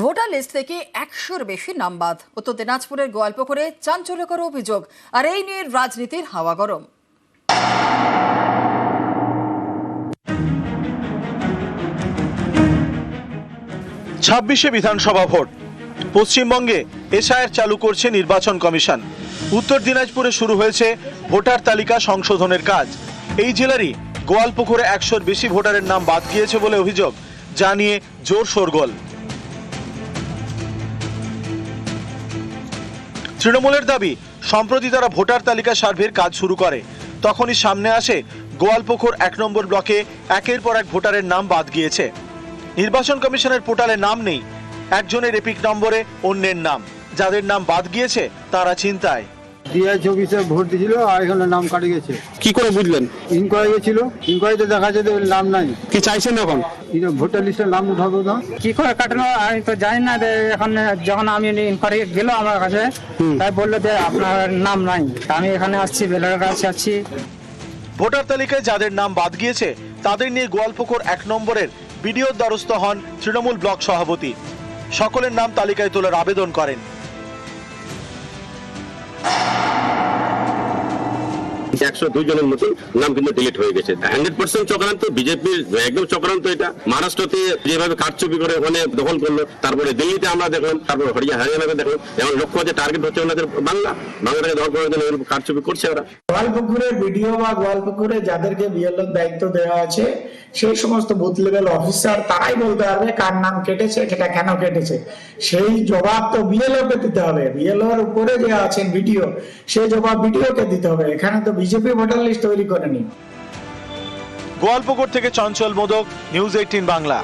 Voter list থেকে একশোর বেশি নাম বাদ। উত্তর দিনাজপুরের গোয়ালপুকুরে চাঞ্চল্যকর অভিযোগ, আর এই নিয়ে রাজনীতির হাওয়া গরম। ছাব্বিশে বিধানসভা ভোট। পশ্চিমবঙ্গে এসআইআর চালু করছে নির্বাচন কমিশন। উত্তর দিনাজপুরে শুরু হয়েছে ভোটার তালিকা সংশোধনের কাজ। এই জেলারই গোয়ালপুকুরে একশোর বেশি ভোটারের নাম বাদ গিয়েছে বলে অভিযোগ, যা নিয়ে জোর শোরগোল তৃণমূলের দাবি, সম্প্রতি তারা ভোটার তালিকা সার্ভের কাজ শুরু করে। তখনই সামনে আসে গোয়ালপুকুর এক নম্বর ব্লকে একের পর এক ভোটারের নাম বাদ গিয়েছে। নির্বাচন কমিশনের পোর্টালে নাম নেই, একজনের এপিক নম্বরে অন্যের নাম। যাদের নাম বাদ গিয়েছে, তারা চিন্তায় ডিআই চব্বিশে ভোট দিয়েছিল আর এখানে নাম কাটে গেছে। কি করে বুঝলেন? ইনকোয়ারি গেছিল ইনকোয়ারিতে দেখা যাচ্ছে যে নাম নাই। কি চাইছেন এখন? ভোটার লিস্টে নাম উঠাবো না কি করে কাটানো আমি তো জানি না এখন যখন আমি ইনকোয়ারি গেল আমার কাছে তাই বলল যে আপনার নাম নাই। তা আমি এখানে আসছি বেলার কাছে আসছি। ভোটার তালিকায় যাদের নাম বাদ গিয়েছে তাদের নিয়ে গোয়ালপুকুর এক নম্বরের বিডিওর দ্বারস্থ হন তৃণমূল ব্লক সভাপতি। সকলের নাম তালিকায় তোলার আবেদন করেন। একশো মতন নাম কিন্তু ডিলিট হয়ে গেছে। হান্ড্রেড পার্সেন্ট চক্রান্ত একদম চক্রান্ত এটা। মহারাষ্ট্রতে যেভাবে কারচুপি করে ওখানে দখল করল, তারপরে দিল্লিতে আমরা দেখলাম, তারপরে দেখলাম। এখন লক্ষ্য আছে টার্গেট হচ্ছে ওনাদের বাংলা। বাংলাটাকে দখল করার জন্য কারচুপি করছে ওরা। বা গোয়ালপুকুরে যাদেরকে বিএলওর দায়িত্ব দেওয়া আছে, সেই সমস্ত বুথ লেভেল অফিসার তারাই বলতে পারবে কার নাম কেটেছে, সেটা কেন কেটেছে। সেই জবাব তো বিএলও কে দিতে হবে। বিএলও এর উপরে যে আছেন বিডিও সেই জবাব বিডিও কে দিতে হবে। এখানে তো বিজেপি ভোটার লিস্ট তৈরি করেনি। গোয়ালপুকুর থেকে চঞ্চল মোদক নিউজ এইটিন বাংলা।